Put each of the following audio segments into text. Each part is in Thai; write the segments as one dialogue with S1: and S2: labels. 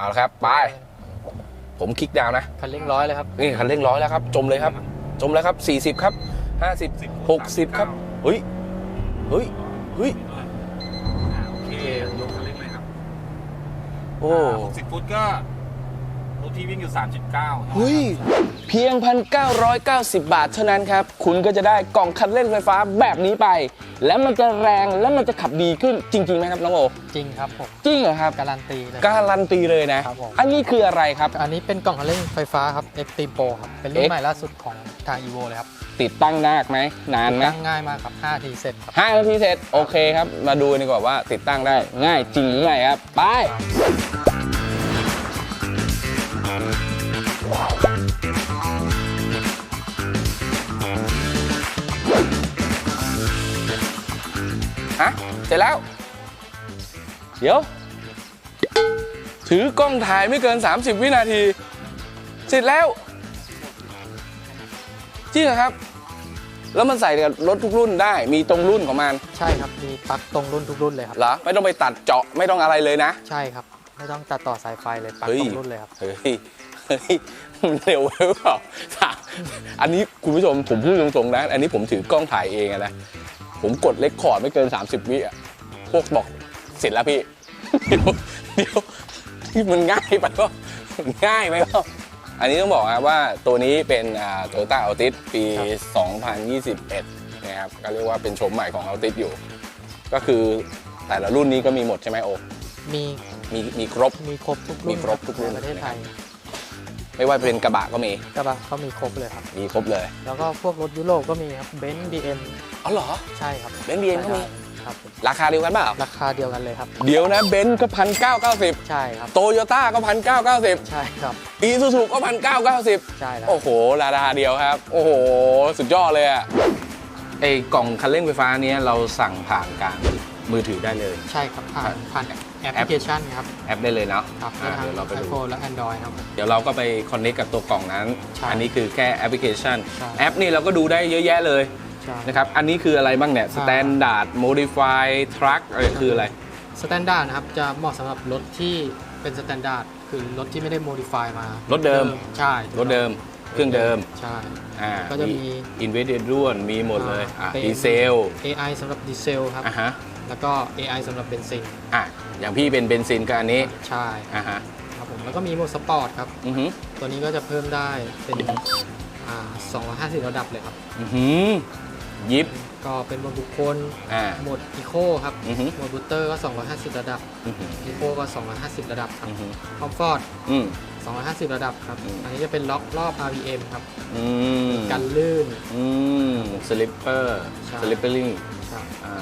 S1: เอาละครับ ไป ผมคลิกดาวน์นะ
S2: คันเร่งร้อยเลยครับ
S1: นี่คันเร่งร้อยแล้วครับ จมเลยครับ จมแล้วครับ 40 ครับ 50 60 ครับ เฮ้ย เฮ้ย เฮ้ย
S3: โอเคยกคันเร่งเลยครับ
S1: โอ้
S3: หกสิบฟุตก็รถ ที่วิ่งอยู่ 3.9
S1: เฮ้ย เพียง 1,990 บาทเท่านั้นครับ คุณก็จะได้กล่องคันเร่งไฟฟ้าแบบนี้ไป แล้วมันจะแรงแล้วมันจะขับดีขึ้นจริงๆไหมครับน้องโอ
S2: จริงครับผม
S1: จริงเหรอครับ
S2: การันตีเลย
S1: การันตีเลยนะ
S2: ครับผม
S1: อันนี้คืออะไรครับ
S2: อันนี้เป็นกล่องคันเร่งไฟฟ้าครับ Extreme Pro ครับ เป็นรุ่น
S1: X
S2: ใหม่ล่าสุดของทาง Evo เลยครับ
S1: ติดตั้งยากไหมนานไหม
S2: ตั้งง่ายมากครับ5ทีเสร็จครับ
S1: ห้านาทีเสร็จโอเคครับ มาดูกันดีกว่าว่าติดตั้งได้ง่ายจริงหรือไม่ครับ ไป เสร็จแล้ว เดี๋ยว ถือกล้องถ่ายไม่เกิน 30 วินาที เสร็จแล้วจริงเหรอครับ แล้วมันใส่กับรถทุกรุ่นได้ มีตรงรุ่นของมัน
S2: ใช่ครับ มีปลั๊กตรงรุ่นทุกรุ่นเลยครับ
S1: เหรอ ไม่ต้องไปตัดเจาะ ไม่ต้องอะไรเลยนะ
S2: ใช่ครับ ไม่ต้องตัดต่อสายไฟเลยปลั๊ก
S1: เฮ้ย
S2: ตรงรุ่นเลยครับ
S1: เฮ้ย เฮ้ย มันเร็วไปหรือเปล่าอันนี้คุณผู้ชมผมพูดตรงๆนะ อันนี้ผมถือกล้องถ่ายเองอะนะ ผมกดเลคคอร์ดไม่เกิน 30 วิอะพวกบอกเสร็จแล้วพี่ เดี๋ยวเดี๋ยวที่มันง่ายไปก็ง่ายไปก็อันนี้ต้องบอกนะว่าตัวนี้เป็นโตโยต้าอัลติสปี 2021 นะครับก็เรียกว่าเป็นโฉมใหม่ของอัลติสอยู่ ก็คือแต่ละรุ่นนี้ก็มีหมดใช่ไหมโอ
S2: มี
S1: มีมีครบ
S2: มีครบทุกรุ่น
S1: มีครบทุกรุ่น
S2: ในประเทศไทย
S1: ไม่ว่าเป็นกระบะก็มี
S2: กระบะเขามีครบเลยครับ
S1: มีครบเลย
S2: แล้วก็พวกรถยุโรปก็มีครับเบนซ์บีเอ็ม
S1: อ๋อเหรอ
S2: ใช่ครับ
S1: เบนซ์ BM ก็มี
S2: ครับผม
S1: ราคาเดียวกันเปล่า
S2: ราคาเดียวกันเลยครับ
S1: เดี๋ยวนะเบนซ์ก็พันเก้าเก้าสิบ
S2: ใช่ครับ
S1: โตโยต้าก็พันเก้าเก้าสิบ
S2: ใช่ครับ
S1: อีซูซูก็พันเก้าเก้าสิบ
S2: ใช่แล้ว
S1: โอ้โห ราคาเดียวครับ โอ้โห สุดยอดเลยอะไอกล่องคันเร่งไฟฟ้าเนี้ยเราสั่งผ่านการ มือถือได้เลย
S2: ใช่ครับ ผ่านผ่านแอปพลิเคชันครับ
S1: แอปได้เลยเนาะ
S2: ครับ
S1: อ่า
S2: ทั้ง
S1: เดี๋ยวเราไป
S2: ไอ
S1: ดู
S2: โฟนและ Android ครับผม
S1: เดี๋ยวเราก็ไปคอนเน c t กับตัวกล่องนั้น
S2: ใช่
S1: อันนี้คือแค่แอปพลิเคชัน
S2: ใช่
S1: แอปนี่เราก็ดูได้เยอะแยะเลย
S2: ใช่
S1: นะครับ อันนี้คืออะไรบ้างเนี่ย Standard Modify Truck อะไรคืออะไร
S2: สแตนดาร์ดนะครับ จะเหมาะสำหรับรถที่เป็นสแตนดาร์ดคือรถที่ไม่ได้โมดิฟายมาร
S1: ถเดิม
S2: ใช่
S1: รถเดิม เครื่องเดิม
S2: ใช่
S1: อ่า
S2: ก็จะมี
S1: อินเวสเดร่วนมีหมดเลย อะ
S2: เป็น
S1: ดีเซล
S2: AI สำหรับดีเซลครับ
S1: อะฮะ
S2: แล้วก็ AI สำหรับเบนซิน
S1: อะอย่างพี่เป็นเบนซินกับอันนี้
S2: ใช่
S1: อะฮะ
S2: ครับผมแล้วก็มีโหมดสปอร์ตครับ
S1: อือหือ
S2: ตัวนี้ก็จะเพิ่มได้เป็นอ่า250 ระดับเลยครับ
S1: อือหือยิบ
S2: ก็เป็นโหมดบุคคล
S1: อ่า
S2: โหมดอีโคครับ
S1: อือหือ
S2: โหมดบูสเตอร์ก็ 250 ระดับ
S1: อือหือ
S2: อีโคก็ 250 ระดับครับ
S1: อือหือ
S2: คอมฟอร์ต
S1: อืม
S2: 250 ระดับครับ
S1: อืม
S2: อันนี้จะเป็นล็อกรอบ RPM ครับ
S1: อืม
S2: กันลื่น
S1: อืมสลิปเปอร์
S2: ใช่
S1: สลิปเปอร์ลิง
S2: ครับ
S1: อ่า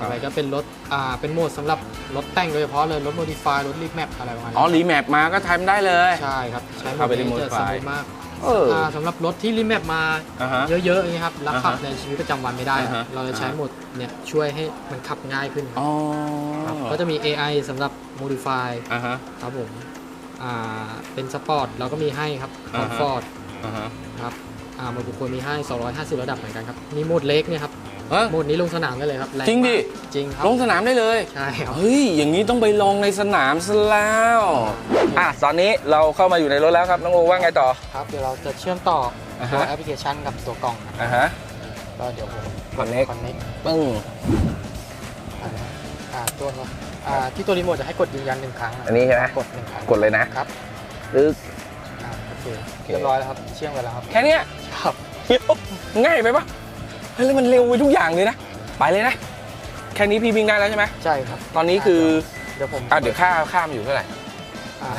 S2: ต่อไปก็เป็นรถอ่าเป็นโหมดสำหรับรถแต่งโดยเฉพาะเลยรถโมดิฟายรถรีแมปอะไรประมาณ
S1: อ๋อ
S2: นี้
S1: รีแมปมาก็ทำได้เลย
S2: ใช่ครับ ใช้โหม
S1: เข้า
S2: ด
S1: ไปที่
S2: นี้จะส
S1: modify
S2: มูทมาก
S1: เออ
S2: อ่าสำหรับรถที่รีแมปมา
S1: อ่าฮะ
S2: เยอะๆอย่างนี้ยครับแล้วขับ
S1: อ่าฮะ
S2: ในชีวิตประจำวันไม่ได้อะ
S1: อ่าฮะ
S2: เราจะใช้
S1: อ่าฮะ
S2: โหมดเนี่ยช่วยให้มันขับง่ายขึ้นครับ
S1: อ๋อ
S2: ครับก็จะมี AI สำหรับ modify
S1: อ่าฮะ
S2: ครับผม อ่า เป็นสปอร์ตเราก็มีให้ครับค
S1: อ่า
S2: อม
S1: ฮะ
S2: ฟอร์ต
S1: อ่าฮะ
S2: ครับ อ่าโหมดบุคคลมีให้ 250 ระดับเหมือนกันครับ มีโหมดเล็กเนี่ยครับ
S1: เฮ้ย
S2: โหมดนี้ลงสนามได้เลยครับแจ
S1: ริงดิ
S2: มากจริงครับ
S1: ลงสนามได้เลย
S2: ใช่ครับ
S1: เฮ้ย อย่างนี้ต้องไปลองในสนามซะแล้ว อะ ตอนนี้เราเข้ามาอยู่ในรถแล้วครับ น้องโอว่าไงต่อ
S2: ครับเดี๋ยวเราจะเชื่อมต่ออา
S1: ฮะ
S2: ตัวแอปพลิเคชันกับตัวกล่องนะครับ
S1: อ่าฮะ
S2: ก็เดี๋ยวผม
S1: Connect
S2: คอนเน็ก
S1: ปึ้ง
S2: อ่าตัวอ่าที่ตัวรีโมทจะให้กดยืนยันหนึ่งครั้งะ
S1: อันนี้ใช่ไหม
S2: กดหนึ่งครั้ง
S1: กดเลยนะ
S2: ครับ
S1: ตึ๊ก
S2: อ่าโอเค
S1: โอเค
S2: เรียบร้อยแล้วครับเชื่อมกันแล้วครับ
S1: แค่เนี้ย
S2: ครับ
S1: เดี๋ยวง่ายไปปะ เฮ้ยแล้วมันเร็วไปทุกอย่างเลยนะ ไปเลยนะ แค่นี้พี่วิ่งได้แล้วใช่ไหม
S2: ใช่ครับ
S1: ตอนนี้คือ
S2: เดี๋ยวผม
S1: อะเดี๋ยวค่าค่ามันอยู่เท่าไหร่
S2: อ่า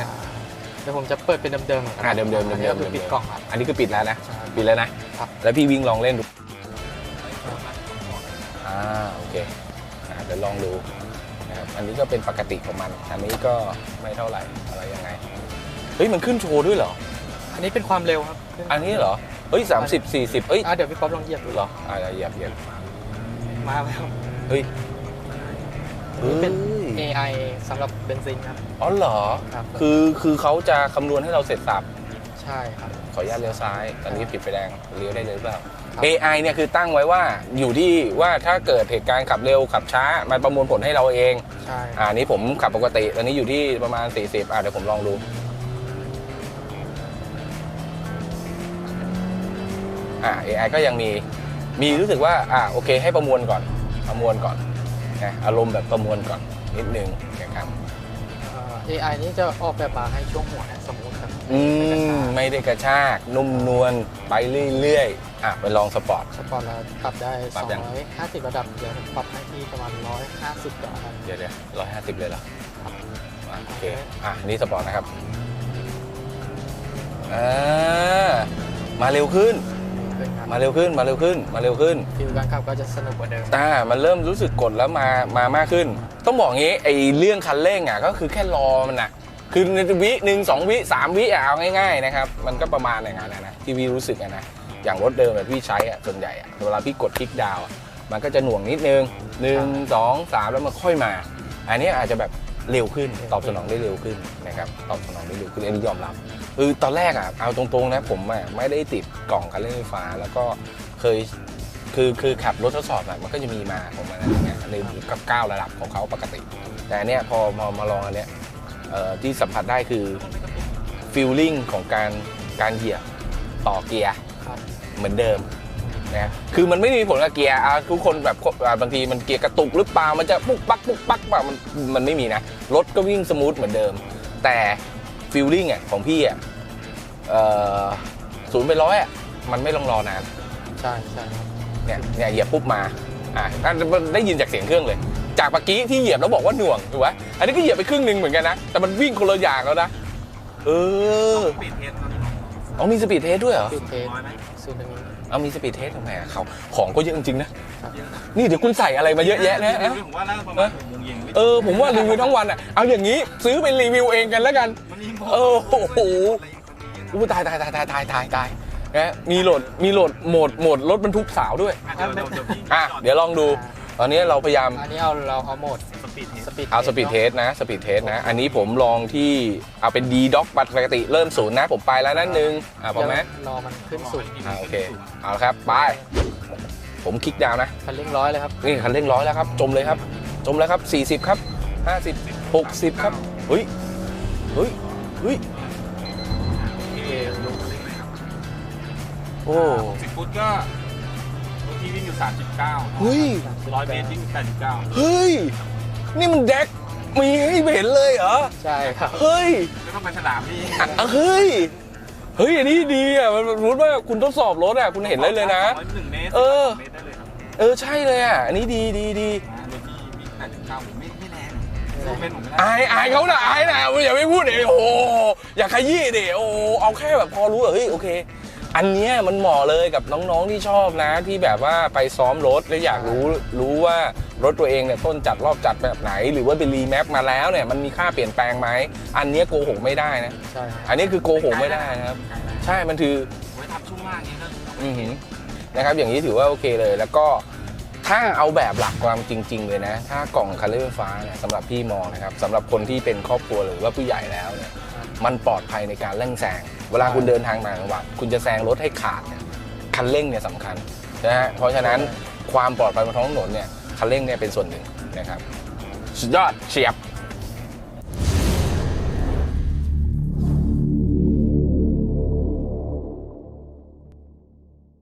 S2: เดี๋ยวผมจะเปิดเป็นเดิมๆก่อน
S1: อ่าเดิมๆเดิมๆ
S2: อันนี้ก็คือ
S1: เดิมๆ
S2: ปิดกล่องครับ
S1: อันนี้คือปิดแล้วนะ
S2: ใช่
S1: ปิดแล้วนะ
S2: ครับ
S1: แล้วพี่วิ่งลองเล่นดู อ่าโอเคอ่าเดี๋ยวลองดูนะครับ อันนี้ก็เป็นปกติของมัน อันนี้ก็ไม่เท่าไหร่อะไรยังไง เฮ้ยมันขึ้นโชว์ด้วยเหรอ
S2: อันนี้เป็นความเร็วครับขึ้
S1: อันนี้เหรอ เฮ้ยสามสิบสี่สิบเอ้ย
S2: อ่าเดี๋ยวพี่ป๊อปลองเหยียบดู
S1: เหรออ่าเหยียบเหยียบ
S2: มาแล้ว
S1: เฮ้ย
S2: อันนี้เป็น
S1: เฮ้ย
S2: AI สำหรับเบนซินครับ
S1: อ๋อเหรอ
S2: ครับ
S1: คือคือเขาจะคำนวณให้เราเสร็จสับ
S2: ใช่ครับ
S1: ขออนุญาตเลี้ยวซ้าย ตอนนี้ปิดไฟแดงเลี้ยวได้เลยหรือเปล่า
S2: ค
S1: AI เนี่ยคือตั้งไว้ว่าอยู่ที่ว่าถ้าเกิดเหตุการณ์ขับเร็วขับช้า มันประมวลผลให้เราเอง
S2: ใช่
S1: อ่านี้ผมขับปกติ ตอนนี้อยู่ที่ประมาณ 40 อ่าเดี๋ยวผมลองดู อ่า AI ก็ยังมีมีรู้สึกว่าอ่าโอเค ให้ประมวลก่อนประมวลก่อนนะอารมณ์แบบประมวลก่อนนิดนึงนะครับ
S2: เอ่อ AI นี้จะออกแบบมาให้ช่วงหัวเนี่ยสมูทครับ
S1: อื
S2: ไม่กระชาก
S1: มไม่ได้กระชาก นุ่มนวลไปเรื่อยๆอะไปลองสปอร์ต
S2: สปอร์ตเราปรับได้
S1: ปรับยัง
S2: 250 ระดับเดี๋ยวผมปรับให้ที่ประมาณ 150ก่อนครับ
S1: เดี๋ยวเดี๋ยวร้อยห้าสิบเลยเหรออะโอเคอะนี่สปอร์ตนะครับอ่ามาเร็วขึ้น
S2: ขึ้นครับ
S1: มาเร็วขึ้นมาเร็วขึ้น มาเร็วขึ้น
S2: ฟิลการขับก็จะสนุกกว่าเดิม
S1: อ่ามันเริ่มรู้สึกกดแล้วมามามากขึ้น ต้องบอกงี้ไอ้เรื่องคันเร่งอะก็คือแค่รอมันนะคือในวิหนึ่งสองวิสามวิอะเอาง่ายๆนะครับมันก็ประมาณอย่างนั้นนะนะที่พี่รู้สึกอะนะอย่างรถเดิมแบบพี่ใช้อะส่วนใหญ่อะเวลาพี่กดคลิกดาวน์อะมันก็จะหน่วงนิดนึงหนึ่งสองสามแล้วมันค่อยมา อันนี้อาจจะแบบ เร็วขึ้น ตอบสนองได้เร็วขึ้นนะครับตอบสนองได้เร็วขึ้นอันนี้ยอมรับคือตอนแรกอะเอาตรงๆนะผมอะไม่ได้ติดกล่องคันเร่งไฟฟ้า แล้วก็เคยคือคือขับรถทดสอบอะมันก็จะมีมาของมันอะไรเงี้ยในกับก้าวระดับของเขาปกติ แต่อันเนี้ยพอมามาลองอันเนี้ยเอ่อที่สัมผัสได้คือฟีลลิ่งของการการเหยียบต่อเกียร์
S2: ครับ
S1: เหมือนเดิม นะคือมันไม่มีผลกับเกียร์อะทุกคนแบบอะบางทีมันเกียร์กระตุกหรือเปล่ามันจะปุ๊กปักปุ๊กปักเปล่ามันมันไม่มีนะรถก็วิ่งสมูทเหมือนเดิม แต่ฟีลลิ่งอะของพี่อะเอ่อศูนย์ไปร้อยอะมันไม่ต้องรอนาน
S2: ใช่ใช่ครับ
S1: เนี่ยเนี่ยเหยียบปุ๊บมาอะนั่นได้ยินจากเสียงเครื่องเลย จากเมื่อกี้ที่เหยียบแล้วบอกว่าหน่วงถูกไหมอันนี้ก็เหยียบไปครึ่งหนึ่งเหมือนกันนะแต่มันวิ่งคนละอย่างแล้วนะเออ
S3: ปิดเทสตอนนี้
S1: เอามีสปีดเทสด้วยเหรอ
S2: ฟิลเทส
S3: น้อยไหม
S2: ซูนามิ
S1: เอามีสปีดเทสทำไมอะเขาของก็เยอะจริงๆนะ นี่เดี๋ยวคุณใส่อะไรมาเยอะแยะนะ
S3: รี
S1: อะ
S3: วิวผมว่าน่าจะประมาณหกโมงเย็นไม่
S1: เออผมว่ารีวิวทั้งวันอะเอาอย่างนี้ซื้อไปรีวิวเองกันแล้วกัน
S3: มันมี
S1: เออโอ้โหอู้ตายตายตายตายตายตายตายนะมีโหลดมีโหลดโหมดโหมดรถบรรทุกสาวด้วย
S3: อะเดี๋ยวเดี๋ยวเดี๋ยวพี่
S1: อะเดี๋ยวลองดู ตอนนี้เราพยายาม
S2: อันนี้เอาเราเอาโหมด
S3: สปีดเทส
S2: สปีด
S1: เอาสปีดเทสนะสปีดเทสนะ อันนี้ผมลองที่เอาเป็น D Doc ปกติเริ่มศูนย์นะ ผมไปแล้วนั่นนึงอ่าพอไหม
S2: รอมันขึ้นสุด
S1: อ่าโอเค เอาละครับ ไป ผมคลิกดาวน์นะ
S2: คันเร่งร้อยเลยครับ
S1: นี่คันเร่งร้อยแล้วครับ จมเลยครับ จมแล้วครับ 40 ครับ 50 60 ครับเฮ้ยเฮ้ยเฮ้ย
S3: โอเคลงมาเล่นเลยครับ
S1: โอ้
S3: สิบฟุตก็ รถที่วิ่งอยู่ 39
S1: เฮ้ย
S3: ร้อยเมตรวิ่ง89
S1: เฮ้ย นี่มันแดกมีให้เห็นเลยเหรอ
S2: ใช่ครับ
S1: เฮ้ย
S3: ไม่ต้องไปสนามพี่
S1: อะเฮ้ย เฮ้ย อันนี้ดีอะ มันมันรู้ว่าคุณทดสอบรถอะ คุณเห็นเลยเลยนะ
S3: หนึ่งเมตร
S1: เออ
S3: เมตรได้เลยครับ
S1: เออ ใช่เลยอะ อันนี้ดีดีดี
S3: อ่ารถที่วิ่ง89ผมไม่ไม่แรงสู้เป็นผมไม่ได้
S1: อายอายเขาน่ะอายน่ะอย่าไปพูดเดี๋ยวโอ้โหอย่าขยี้ดิโอ้โหเอาแค่แบบพอรู้อะเฮ้ย โอเค อันเนี้ยมันเหมาะเลยกับน้องๆที่ชอบนะ ที่แบบว่าไปซ้อมรถแล้วอยากรู้รู้ว่ารถตัวเองเนี่ยต้นจัดรอบจัดแบบไหน หรือว่าไปรีแมปมาแล้วเนี่ยมันมีค่าเปลี่ยนแปลงไหมอันเนี้ยโกหกไม่ได้นะ
S2: ใช่ครับ
S1: อันนี้คือโกหกไม่ได้นะครับ ใช่มันคือ
S3: ไว้ทำช่วงล่างนี้ก็
S1: อือหือนะครับ อย่างนี้ถือว่าโอเคเลยแล้วก็ถ้าเอาแบบหลักความจริง ๆ เลยนะ ถ้ากล่องคันเร่งไฟฟ้าเนี่ยสำหรับพี่มองนะครับสำหรับคนที่เป็นครอบครัวหรือว่าผู้ใหญ่แล้วเนี่ยมันปลอดภัยในการเร่งแซง เวลาคุณเดินทางต่างจังหวัดคุณจะแซงรถให้ขาดเนี่ยคันเร่งเนี่ยสำคัญนะฮะเพราะฉะนั้นความปลอดภัยบนท้องถนนเนี่ยคันเร่งเนี่ยเป็นส่วนหนึ่งนะครับสุดยอดเฉียบ